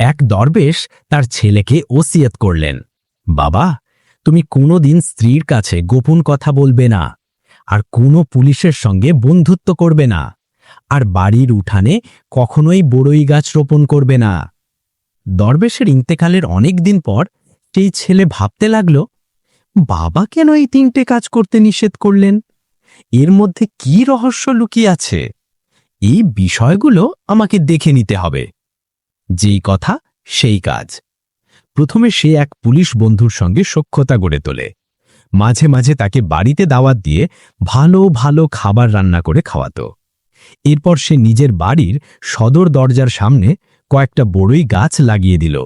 এক দরবেশ তার ছেলেকে ওসিয়ত করলেন। বাবা, তুমি কোনোদিন স্ত্রীর কাছে গোপন কথা বলবে না, আর কোনো পুলিশের সঙ্গে বন্ধুত্ব করবে না, আর বাড়ির উঠানে কখনোই বড়ই গাছ রোপণ করবে না। দরবেশের ইন্তেকালের অনেক দিন পর সেই ছেলে ভাবতে লাগল, বাবা কেন এই তিনটে কাজ করতে নিষেধ করলেন? এর মধ্যে কি রহস্য লুকিয়ে আছে? এই বিষয়গুলো আমাকে দেখে নিতে হবে। যেই কথা, সেই কাজ। প্রথমে সে এক পুলিশ বন্ধুর সঙ্গে সখ্যতা গড়ে তোলে। মাঝে মাঝে তাকে বাড়িতে দাওয়াত দিয়ে ভালো ভালো খাবার রান্না করে খাওয়াতো। এরপর সে নিজের বাড়ির সদর দরজার সামনে কয়েকটা বড়ই গাছ লাগিয়ে দিল।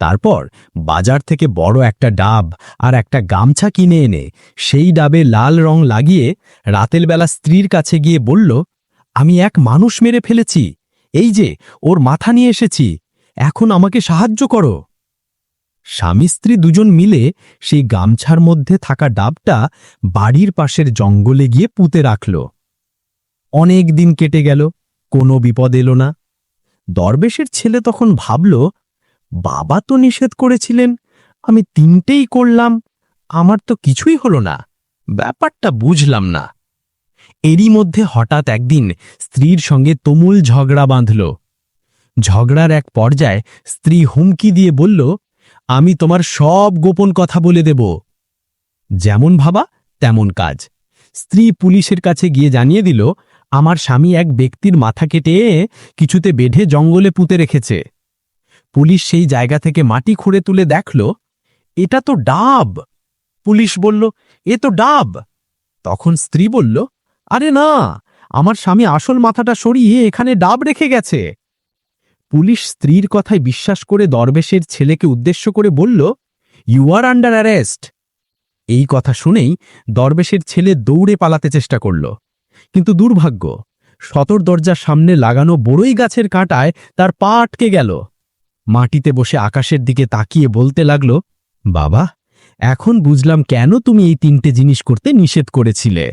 তারপর বাজার থেকে বড় একটা ডাব আর একটা গামছা কিনে এনে সেই ডাবে লাল রং লাগিয়ে রাতের বেলা স্ত্রীর কাছে গিয়ে বলল, আমি এক মানুষ মেরে ফেলেছি। এই যে, ওর মাথা নিয়ে এসেছি, এখন আমাকে সাহায্য করো। স্বামী স্ত্রী দুজন মিলে সেই গামছার মধ্যে থাকা ডাবটা বাড়ির পাশের জঙ্গলে গিয়ে পুঁতে রাখল। অনেক দিন কেটে গেল, কোনো বিপদ এলো না। দরবেশের ছেলে তখন ভাবল, বাবা তো নিষেধ করেছিলেন, আমি তিনটেই করলাম, আমার তো কিছুই হলো না, ব্যাপারটা বুঝলাম না। এরই মধ্যে হঠাৎ একদিন স্ত্রীর সঙ্গে তুমুল ঝগড়া বাঁধল। ঝগড়ার এক পর্যায়ে স্ত্রী হুমকি দিয়ে বলল, আমি তোমার সব গোপন কথা বলে দেব। যেমন ভাবা, তেমন কাজ। স্ত্রী পুলিশের কাছে গিয়ে জানিয়ে দিল, আমার স্বামী এক ব্যক্তির মাথা কেটে কিছুতে বেঁধে জঙ্গলে পুঁতে রেখেছে। পুলিশ সেই জায়গা থেকে মাটি খুঁড়ে তুলে দেখল, এটা তো ডাব। পুলিশ বলল, এ তো ডাব। তখন স্ত্রী বলল আরে না, আমার স্বামী আসল মাথাটা সরিয়ে এখানে ডাব রেখে গেছে। পুলিশ স্ত্রীর কথায় বিশ্বাস করে দরবেশের ছেলেকে উদ্দেশ্য করে বলল ইউ আর আন্ডার অ্যারেস্ট এই কথা শুনেই দরবেশের ছেলে দৌড়ে পালাতে চেষ্টা করল। কিন্তু দুর্ভাগ্য, সতর দরজার সামনে লাগানো বড়ই গাছের কাঁটায় তার পা আটকে গেল। মাটিতে বসে আকাশের দিকে তাকিয়ে বলতে লাগল, বাবা, এখন বুঝলাম কেন তুমি এই তিনটে জিনিস করতে নিষেধ করেছিলে।